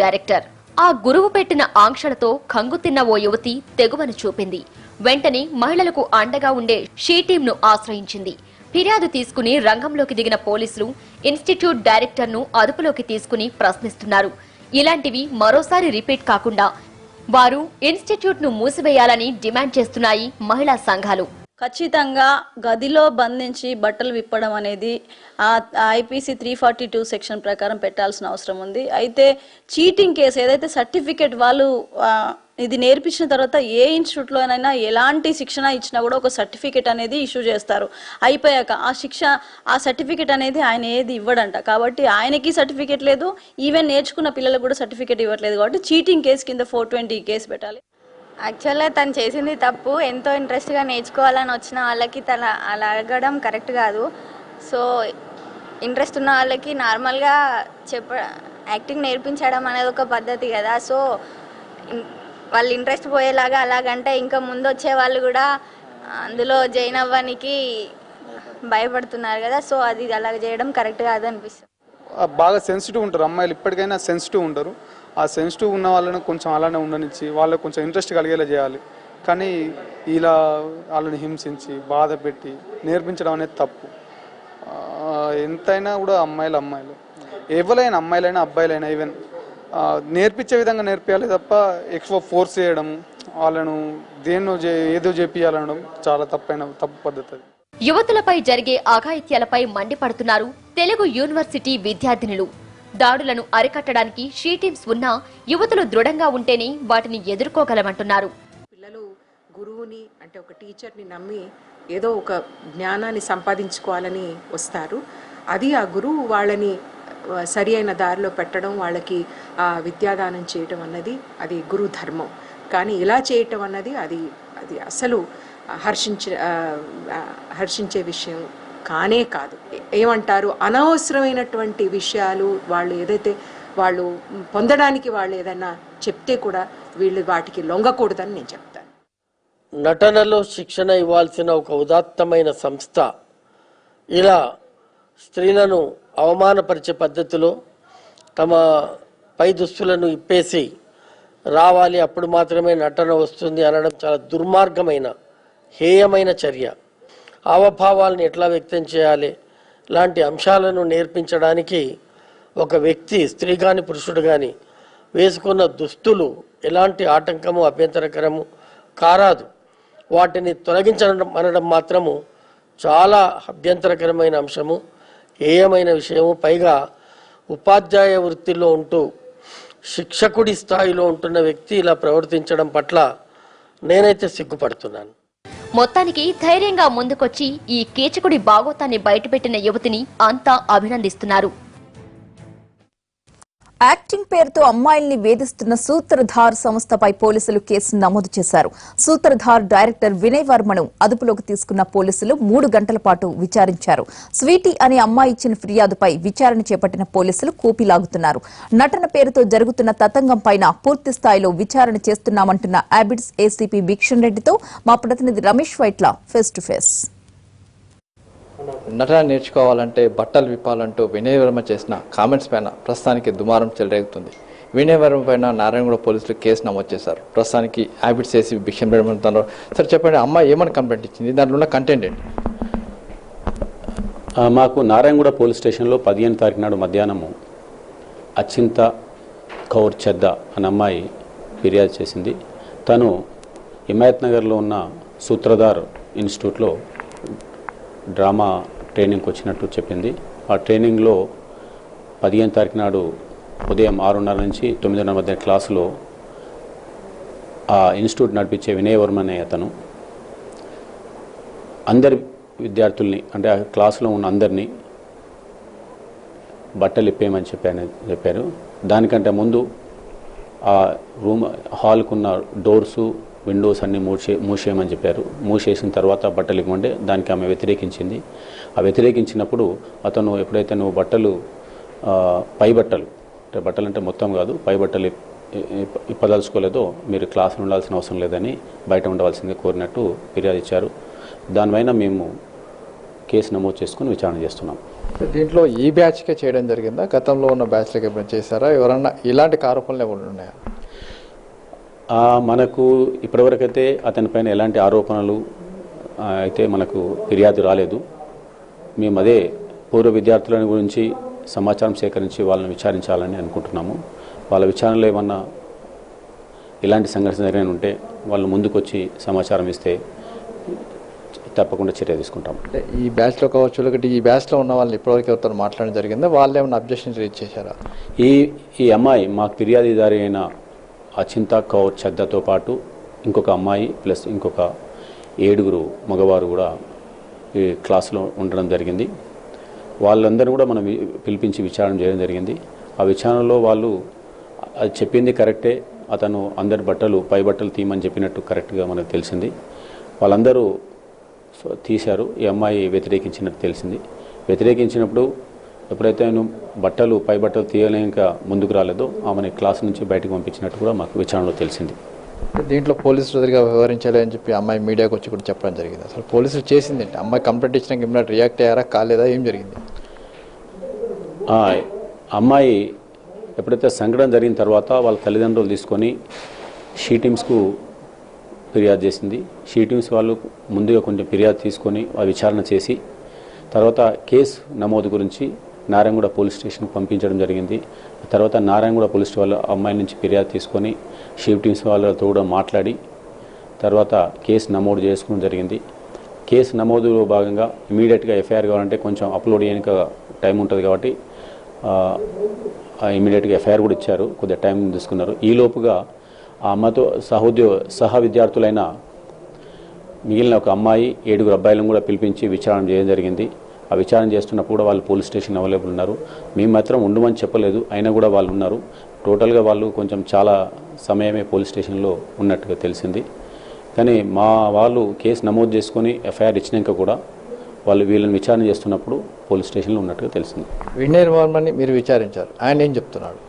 Director. ఆ గురువు పెట్టిన ఆంక్షలతో కంగుతిన్న ఓ యువతి తెగువను చూపింది. వెంటనే మహిళలకు అండగా ఉండే షీ టీంను ఆశ్రయించింది. ఫిర్యాదు తీసుకుని రంగంలోకి దిగిన పోలీసులు ఇన్స్టిట్యూట్ డైరెక్టర్ను అదుపులోకి తీసుకుని ప్రశ్నిస్తున్నారు. ఇలాంటివి మరోసారి రిపీట్ కాకుండా వారు ఇన్స్టిట్యూట్ను మూసివేయాలని డిమాండ్ చేస్తున్నాయి మహిళా సంఘాలు. ఖచ్చితంగా గదిలో బంధించి బట్టలు విప్పడం అనేది IPC three forty two section ప్రకారం పెట్టాల్సిన అవసరం ఉంది. అయితే చీటింగ్ కేసు ఏదైతే సర్టిఫికేట్ వాళ్ళు ఇది నేర్పించిన తర్వాత ఏ ఇన్స్టిట్యూట్లోనైనా ఎలాంటి శిక్షణ ఇచ్చినా కూడా ఒక సర్టిఫికేట్ అనేది ఇష్యూ చేస్తారు. అయిపోయాక ఆ శిక్ష ఆ సర్టిఫికేట్ అనేది ఆయన ఏది ఇవ్వడంట. కాబట్టి ఆయనకి సర్టిఫికేట్ లేదు ఈవెన్ నేర్చుకున్న పిల్లలకు కూడా సర్టిఫికేట్ ఇవ్వట్లేదు. కాబట్టి చీటింగ్ కేసు కింద ఫోర్ ట్వంటీ కేసు పెట్టాలి. యాక్చువల్గా తను చేసింది తప్పు ఎంతో ఇంట్రెస్ట్గా నేర్చుకోవాలని వచ్చిన వాళ్ళకి తన అలా అడగడం కరెక్ట్ కాదు. సో ఇంట్రెస్ట్ ఉన్న వాళ్ళకి నార్మల్గా చెప్ప యాక్టింగ్ నేర్పించడం అనేది ఒక పద్ధతి కదా. సో వాళ్ళు ఇంట్రెస్ట్ పోయేలాగా అలాగంటే ఇంకా ముందు వచ్చే వాళ్ళు కూడా అందులో జాయిన్ అవ్వడానికి భయపడుతున్నారు కదా. సో అది అలా చేయడం కరెక్ట్ కాదు అనిపిస్తుంది బాగా సెన్సిటివ్ ఉంటారు అమ్మాయిలు. ఇప్పటికైనా సెన్సిటివ్ ఉంటారు. ఆ సెన్సిటివ్ ఉన్న వాళ్ళని కొంచెం అలానే ఉండనిచ్చి వాళ్ళకి కొంచెం ఇంట్రెస్ట్ కలిగేలా చేయాలి. కానీ ఇలా వాళ్ళని హింసించి బాధ పెట్టి నేర్పించడం అనేది తప్పు. ఎంతైనా కూడా అమ్మాయిలు అమ్మాయిలు. ఎవరైనా అమ్మాయిలైనా అబ్బాయిలైనా ఈవెన్ నేర్పించే విధంగా నేర్పించాలి తప్ప ఎక్కువ ఫోర్స్ చేయడం వాళ్ళను దేన్నో ఏదో చేపియాలనడం చాలా తప్పైన తప్పు పద్ధతి యువతులపై జరిగే అఘాయిత్యాలపై మండిపడుతున్నారు తెలుగు యూనివర్సిటీ విద్యార్థినులు. దాడులను అరికట్టడానికి షీ టీమ్స్ ఉన్నా యువతులు దృఢంగా ఉంటేనే వాటిని ఎదుర్కోగలమంటున్నారు. పిల్లలు గురువుని అంటే ఒక టీచర్ని నమ్మి ఏదో ఒక జ్ఞానాన్ని సంపాదించుకోవాలని వస్తారు. అది ఆ గురువు వాళ్ళని సరి అయిన దారిలో పెట్టడం వాళ్ళకి ఆ విద్యాదానం చేయటం అన్నది అది గురు ధర్మం. కానీ ఇలా చేయటం అన్నది అది అది అసలు హర్షించే హర్షించే విషయం కానే కాదు. ఏమంటారు? అనవసరమైనటువంటి విషయాలు వాళ్ళు ఏదైతే వాళ్ళు పొందడానికి వాళ్ళు ఏదైనా చెప్తే కూడా వీళ్ళు వాటికి లొంగకూడదని నేను చెప్తాను. నటనలో శిక్షణ ఇవ్వాల్సిన ఒక ఉదాత్తమైన సంస్థ ఇలా స్త్రీలను అవమానపరిచే పద్ధతిలో తమ పై దుస్తులను ఇప్పేసి రావాలి అప్పుడు మాత్రమే నటన వస్తుంది అనడం చాలా దుర్మార్గమైన హేయమైన చర్య. హావభావాలను ఎట్లా వ్యక్తం చేయాలి? లాంటి అంశాలను నేర్పించడానికి ఒక వ్యక్తి స్త్రీ కానీ పురుషుడు కానీ వేసుకున్న దుస్తులు ఎలాంటి ఆటంకము అభ్యంతరకరము కారాదు. వాటిని తొలగించడం అనడం మాత్రము చాలా అభ్యంతరకరమైన అంశము హేయమైన విషయము. పైగా ఉపాధ్యాయ వృత్తిలో ఉంటూ శిక్షకుడి స్థాయిలో ఉంటున్న వ్యక్తి ఇలా ప్రవర్తించడం పట్ల నేనైతే సిగ్గుపడుతున్నాను. మొత్తానికి ధైర్యంగా ముందుకొచ్చి ఈ కీచకుడి బాగోతాన్ని బయటపెట్టిన యువతిని అంతా అభినందిస్తున్నారు. యాక్టింగ్ పేరుతో అమ్మాయిల్ని వేధిస్తున్న సూత్రధార్ సంస్థపై పోలీసులు కేసు నమోదు చేశారు. సూత్రధార్ డైరెక్టర్ వినయ్ వర్మను అదుపులోకి తీసుకున్న పోలీసులు మూడు గంటల పాటు విచారించారు. స్వీటీ అనే అమ్మాయి ఇచ్చిన ఫిర్యాదుపై విచారణ చేపట్టిన పోలీసులు కూపిలాగుతున్నారు. నటన పేరుతో జరుగుతున్న తతంగం పైన పూర్తి స్థాయిలో విచారణ చేస్తున్నామంటున్న అబిడ్స్ ఏసీపీ భిక్షన్ రెడ్డితో మా ప్రతినిధి Ramesh Vaitla face to face. నటన నేర్చుకోవాలంటే బట్టలు విప్పాలంటూ వినయ్ వర్మ చేసిన కామెంట్స్ పైన ప్రస్తుతానికి దుమారం చెలరేగుతుంది. వినయ్ వర్మ పైన నారాయణగూడ పోలీసులు కేసు నమోదు చేశారు. ప్రస్తుతానికి హ్యాబిట్స్ చేసి భిక్షం పెడమంటున్నారు సార్ చెప్పండి అమ్మాయి ఏమని కంప్లైంట్ ఇచ్చింది? దాంట్లో ఉన్న కంటెంట్ ఏంటి? మాకు నారాయణగూడ పోలీస్ స్టేషన్లో పదిహేను తారీఖు నాడు మధ్యాహ్నము అచింత కౌర్ చెద్ద అనే అమ్మాయి ఫిర్యాదు చేసింది. తను హిమాయత్ నగర్లో ఉన్న సూత్రధార్ ఇన్స్టిట్యూట్లో డ్రామా ట్రైనింగ్కి వచ్చినట్టు చెప్పింది. ఆ ట్రైనింగ్లో పదిహేను తారీఖు నాడు ఉదయం ఆరున్నర నుంచి తొమ్మిదిన్నర మధ్య క్లాసులో ఆ ఇన్స్టిట్యూట్ నడిపించే వినయవర్మ అనే అతను అందరి విద్యార్థుల్ని అంటే ఆ క్లాసులో ఉన్న అందరినీ బట్టలు ఇప్పేయమని చెప్పాను చెప్పారు. దానికంటే ముందు ఆ రూమ్ హాల్కున్న డోర్సు విండోస్ అన్ని మూసే మూసేయమని చెప్పారు. మూసేసిన తర్వాత బట్టలు ఇవ్వమంటే దానికి ఆమె వ్యతిరేకించింది. ఆ వ్యతిరేకించినప్పుడు అతను ఎప్పుడైతే నువ్వు బట్టలు పై బట్టలు అంటే బట్టలు అంటే మొత్తం కాదు పై బట్టలు ఇప్పదలుచుకోలేదో మీరు క్లాసులు ఉండాల్సిన అవసరం లేదని బయట ఉండవలసింది కోరినట్టు ఫిర్యాదు ఇచ్చారు. దానిపైన మేము కేసు నమోదు చేసుకుని విచారణ చేస్తున్నాం. దీంట్లో ఈ బ్యాచ్కే చేయడం జరిగిందా? గతంలో ఉన్న బ్యాచ్లకి ఎప్పుడైనా చేశారా? ఎవరన్నా ఇలాంటి ఆరోపణలు ఏమైనా ఉన్నాయా? మనకు ఇప్పటివరకైతే అతనిపైన ఎలాంటి ఆరోపణలు అయితే మనకు ఫిర్యాదు రాలేదు. మేము అదే పూర్వ విద్యార్థుల గురించి సమాచారం సేకరించి వాళ్ళని విచారించాలని అనుకుంటున్నాము. వాళ్ళ విచారణలో ఏమన్నా ఇలాంటి సంఘటన జరిగిన ఉంటే వాళ్ళు ముందుకొచ్చి సమాచారం ఇస్తే తప్పకుండా చర్య తీసుకుంటాము. అంటే ఈ బ్యాచ్లో కావచ్చు లేకపోతే ఈ బ్యాచ్లో ఉన్న వాళ్ళని ఇప్పటివరకు ఎవరితో మాట్లాడడం జరిగిందా? వాళ్ళు ఏమైనా అబ్జెక్షన్ రీచ్ చేశారా? ఈ ఈ అమ్మాయి మాకు ఫిర్యాదుదారి అయిన అచింత కౌర్ ఛద్దతో పాటు ఇంకొక అమ్మాయి ప్లస్ ఇంకొక ఏడుగురు మగవారు కూడా ఈ క్లాసులో ఉండడం జరిగింది. వాళ్ళందరూ కూడా మనం పిలిపించి విచారణ చేయడం జరిగింది. ఆ విచారణలో వాళ్ళు అది చెప్పింది కరెక్టే అతను అందరి బట్టలు పై బట్టలు తీయమని చెప్పినట్టు కరెక్ట్గా మనకు తెలిసింది. వాళ్ళందరూ తీశారు. ఈ అమ్మాయి వ్యతిరేకించినట్టు తెలిసింది. వ్యతిరేకించినప్పుడు ఎప్పుడైతే ఆయన బట్టలు పై బట్టలు తీయలేక ముందుకు రాలేదో ఆమెని క్లాస్ నుంచి బయటకు పంపించినట్టు కూడా మాకు విచారణలో తెలిసింది. దీంట్లో పోలీసులు ఎదురుగా వ్యవహరించాలి అని చెప్పి అమ్మాయి మీడియాకి వచ్చి కూడా చెప్పడం జరిగింది. అసలు పోలీసులు చేసింది ఏంటి? అమ్మాయి కంప్లైంట్ ఇచ్చినాక ఏమైనా రియాక్ట్ అయ్యారా కాలేదా ఏం జరిగింది? అమ్మాయి ఎప్పుడైతే సంఘటన జరిగిన తర్వాత వాళ్ళ తల్లిదండ్రులు తీసుకొని షీ టీమ్స్కు ఫిర్యాదు చేసింది. షీ టీమ్స్ వాళ్ళు ముందుగా కొంచెం ఫిర్యాదు తీసుకొని విచారణ చేసి తర్వాత కేసు నమోదు గురించి నారాయణగూడ పోలీస్ స్టేషన్కి పంపించడం జరిగింది. తర్వాత నారాయణగూడ పోలీస్ వాళ్ళు అమ్మాయి నుంచి ఫిర్యాదు తీసుకొని షీ టీమ్స్ వాళ్ళతో కూడా మాట్లాడి తర్వాత కేసు నమోదు చేసుకోవడం జరిగింది. కేసు నమోదులో భాగంగా ఇమీడియట్గా ఎఫ్ఐఆర్ కావాలంటే కొంచెం అప్లోడ్ చేయడానికి టైం ఉంటుంది కాబట్టి ఇమీడియట్గా ఎఫ్ఐఆర్ కూడా ఇచ్చారు. కొద్దిగా టైం తీసుకున్నారు. ఈ లోపుగా ఆ అమ్మతో సహోద్యో సహ విద్యార్థులైన మిగిలిన ఒక అమ్మాయి ఏడుగురు అబ్బాయిలను కూడా పిలిపించి విచారణ చేయడం జరిగింది. ఆ విచారణ చేస్తున్నప్పుడు కూడా వాళ్ళు పోలీస్ స్టేషన్ అవైలబుల్ ఉన్నారు. మేము మాత్రం ఉండమని చెప్పలేదు. అయినా కూడా వాళ్ళు ఉన్నారు. టోటల్గా వాళ్ళు కొంచెం చాలా సమయమే పోలీస్ స్టేషన్లో ఉన్నట్టుగా తెలిసింది. కానీ మా వాళ్ళు కేసు నమోదు చేసుకొని ఎఫ్ఐఆర్ ఇచ్చినాక కూడా వాళ్ళు వీళ్ళని విచారణ చేస్తున్నప్పుడు పోలీస్ స్టేషన్లో ఉన్నట్టుగా తెలిసింది. వినయ్ వర్మని మీరు విచారించారు. ఆయన ఏం చెప్తున్నాడు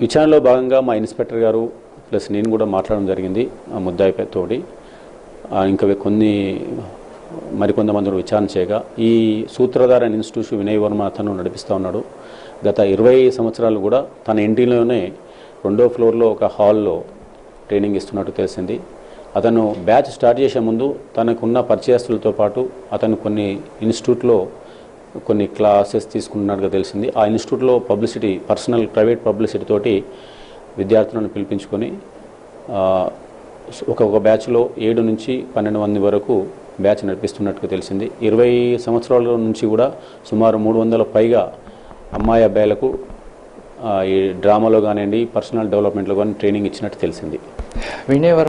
విచారణలో భాగంగా మా ఇన్స్పెక్టర్ గారు ప్లస్ నేను కూడా మాట్లాడడం జరిగింది ఆ ముద్దాయి తోటి. ఇంకా కొన్ని మరికొంతమంది విచారణ చేయగా ఈ సూత్రధార ఇన్స్టిట్యూషన్ వినయ్ వర్మ అతను నడిపిస్తూ ఉన్నాడు. గత ఇరవై సంవత్సరాలు కూడా తన ఇంటిలోనే రెండో ఫ్లోర్లో ఒక హాల్లో ట్రైనింగ్ ఇస్తున్నట్టు తెలిసింది. అతను బ్యాచ్ స్టార్ట్ చేసే ముందు తనకున్న పరిచయస్తులతో పాటు అతను కొన్ని ఇన్స్టిట్యూట్లో కొన్ని క్లాసెస్ తీసుకుంటున్నట్టుగా తెలిసింది. ఆ ఇన్స్టిట్యూట్లో పబ్లిసిటీ పర్సనల్ ప్రైవేట్ పబ్లిసిటీ తోటి విద్యార్థులను పిలిపించుకొని ఒక్కొక్క బ్యాచ్లో ఏడు నుంచి పన్నెండు మంది వరకు బ్యాచ్ నడిపిస్తున్నట్టుగా తెలిసింది. ఇరవై సంవత్సరాల నుంచి కూడా సుమారు మూడు వందల పైగా అమ్మాయి అబ్బాయిలకు ఈ డ్రామాలో కానివ్వండి పర్సనల్ డెవలప్మెంట్లో కానీ ట్రైనింగ్ ఇచ్చినట్టు తెలిసింది. వినేవారు